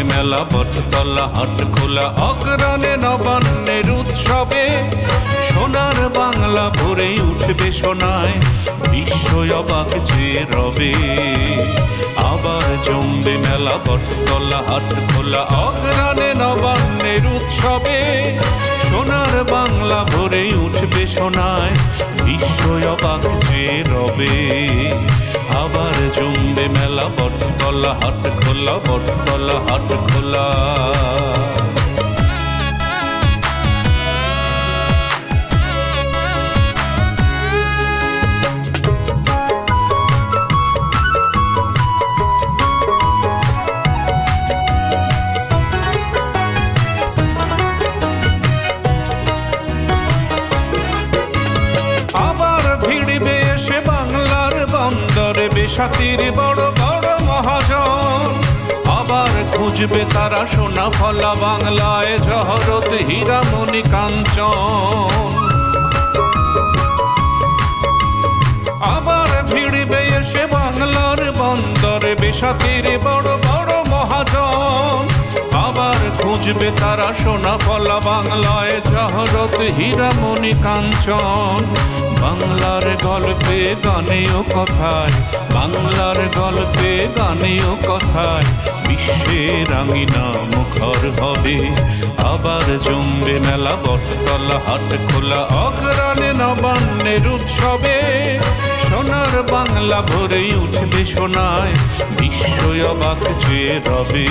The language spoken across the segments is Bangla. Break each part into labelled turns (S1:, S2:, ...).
S1: জমবে মেলা বটতলা, হাট খোলা অগ্রানে নবান্নের উৎসবে। সোনার বাংলা ভরে উঠবে সোনায়, বিস্ময় অবাক যে রবে। আবার জমবে মেলা বটতলা, হাট খোলা অগ্রানে নবান্নের উৎসবে। সোনার বাংলা ভরে উঠবে সোনায়, বিস্ময় অবাক যে রবে। আবার জমবে মেলা বটতলা হাট খোলা বটতলা হাট খোলা। বেসাতির বড় বড় মহাজন। আবার খুঁজবে তারা সোনা ফলা বাংলায় জহরত হীরামণি কাঞ্চন। আবার ভিড়বে এসে বাংলার বন্দরে বেসাতির বড় বড় মহাজন। খুঁজবে তারা সোনা ফলা বাংলায়, জহরত হীরামণি কাঞ্চন। বাংলার গল্পে গানে ও কথায়, বাংলার গল্পে গানে ও কথায়, বিশ্বের রাঙিনা মুখর হবে। আবার জমবে মেলা বটতলা, হাট খোলা, অগ্রানে নবান্নের উৎসবে। সোনার বাংলা ভরেই উঠবে সোনায় বিস্ময় অবাক যে রবে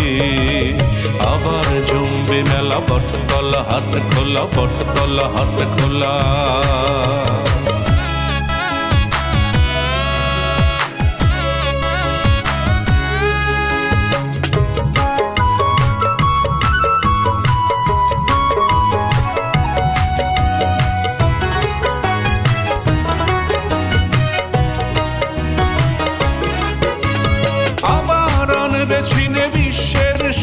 S1: আবার জমবে মেলা বটতলা হাত খোলা বটতলা হাত খোলা।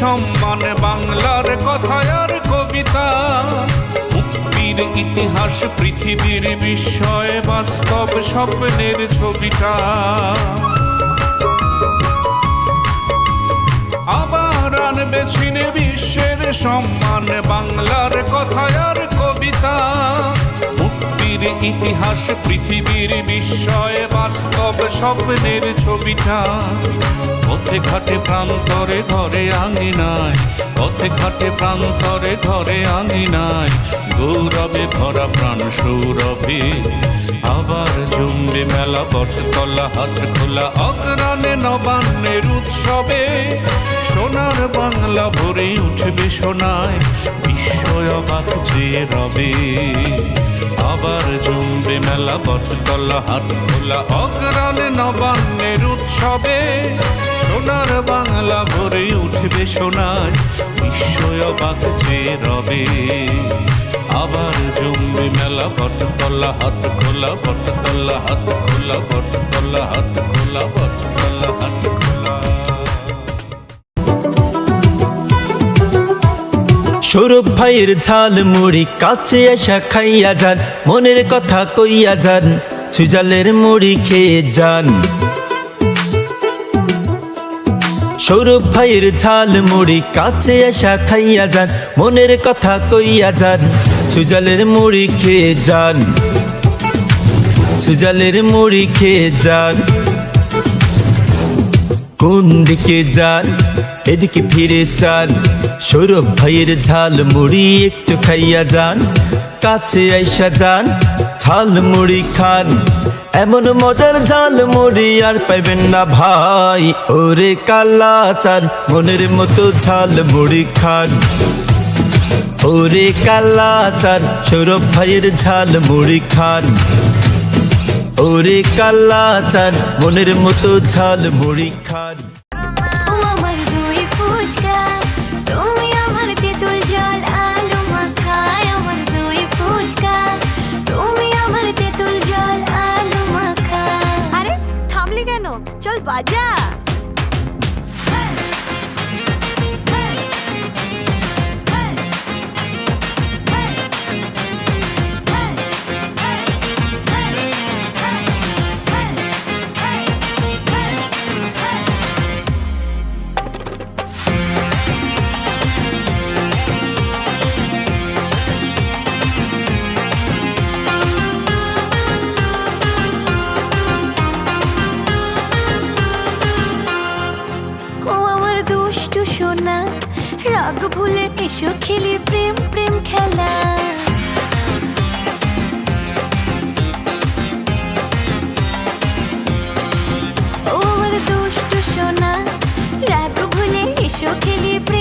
S1: সম্মান বাংলার কথায় আর কবিতা। মুক্তির ইতিহাস পৃথিবীর বিস্ময়, বাস্তব স্বপ্নের ছবিটা। আবার আনবে ছিনে বিশ্বের সম্মান, বাংলার কথায় আর কবিতা। মুক্তির ইতিহাস পৃথিবীর বিস্ময় বাস্তব স্বপ্নের ছবিটা। পথে ঘাটে প্রান্তরে ঘরে আঙিনায়, পথে ঘাটে প্রান্তরে ঘরে আঙিনায়। গৌরবে ভরা প্রাণ সৌরভে, আবার জমবে মেলা বটতলা হাট খোলা অগ্রানে নবান্নের উৎসবে। সোনার বাংলা ভরে উঠবে সোনায়, বিস্ময় অবাক যে রবে। আবার জমবে মেলা বটতলা হাট খোলা অগ্রানে নবান্নের উৎসবে। সোনার বাংলা ভরে উঠবে সোনায় বিস্ময় অবাক যে রবে। আবার জমবে মেলা বটতলা হাত খোলা বটতলা হাত খোলা বটতলা হাত খোলা বটতলা
S2: সৌরভ ভাইয়ের ঝাল, মুড়ি কাছে আসা খাইয়া যান, মনের কথা কইয়া যান, সুজালের মুড়ি খেয়ে যান। সৌরভ ভাইয়ের ঝাল, মুড়ি কাছে আসা খাইয়া যান, মনের কথা কইয়া যান, সুজালের মুড়ি খেয়ে যান। সুজালের মুড়ি খেয়ে যান। কোন দিকে যান? এদিকে ফিরে যান সৌরভ ভাইয়ের ঝাল মুড়ি একটু খাইয়া যান। কাছে আইসা যান, ঝাল মুড়ি খান। এমন মজার ঝাল মুড়ি আর পাইবেন না ভাই। ওরে কালা চান, মনের মতো ঝাল মুড়ি খান। ওরে কালা চান, সৌরভ ভাইয়ের ঝাল মুড়ি খান। ওরে কালা চান মনের মতো ঝাল মুড়ি খান।
S3: ভুলে এসো খেলি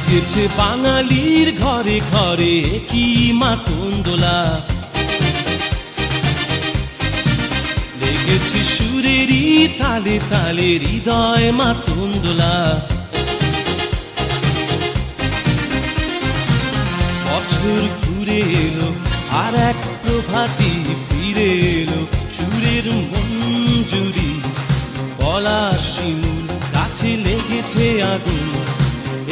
S4: লেগেছে বাঙালির ঘরে ঘরে কি মাতন দোলা লেগেছে সুরেরই তালে তালে হৃদয় মাতন দোলা বছর ঘুরে এলো, আর এক প্রভাতি ফিরে এলো সুরের মঞ্জুরি শিমুল গাছে লেগেছে আগুন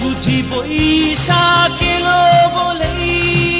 S4: বুঝি বৈশাখ বলেই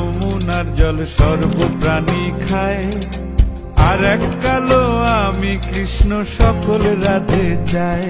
S1: যমুনার জল সর্বপ্রাণী খায়। আর এক কালো আমি কৃষ্ণ সকল রাধে যাই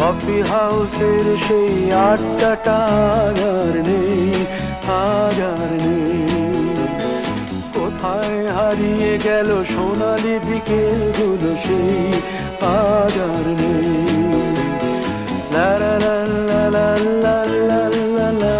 S5: কফি হাউসের সেই আড্ডাটা আর নেই আর নেই কোথায় হারিয়ে গেল সোনালি বিকেলগুলো সেই আর আর নেই লা লা লা লা লা লা লা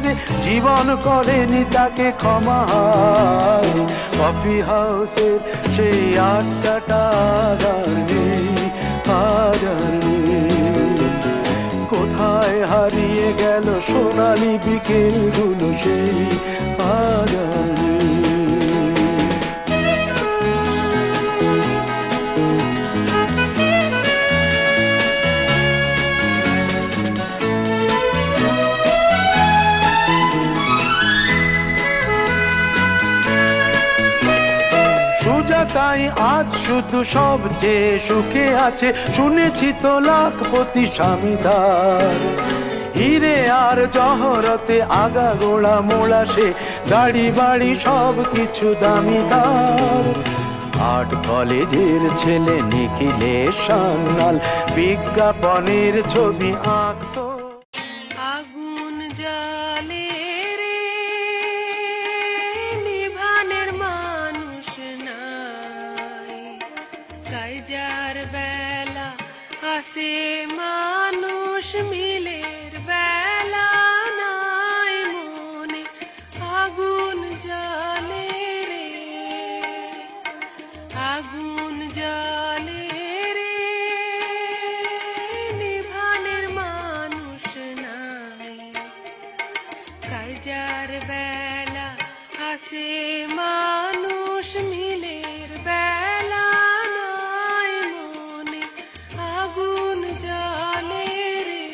S5: ক্যান্সারে জীবন করেনি তাকে ক্ষমা কফি হাউসের সেই আটটা কোথায় হারিয়ে গেল সোনালি বিকেলগুলো সেই আর সুজাতাই আজ শুধু সবচেয়ে সুখে আছে, শুনেছি তো লাখপতি স্বামীদার। হিরে আর জহরতে আগা গোড়া মোড়া সে গাড়ি বাড়ি সব কিছু দামিদার আর্ট কলেজের ছেলে নিখিলেশ সান্যাল বিজ্ঞাপনের ছবি আঁকতো
S6: আগুন জ্বালে রে। নিভানের মানুষ নাই। কাজার বেলা আসে মানুষ মিলের বেলা নাই মনে। আগুন জ্বালে রে।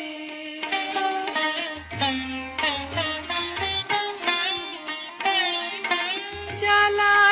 S6: জ্বালাইলে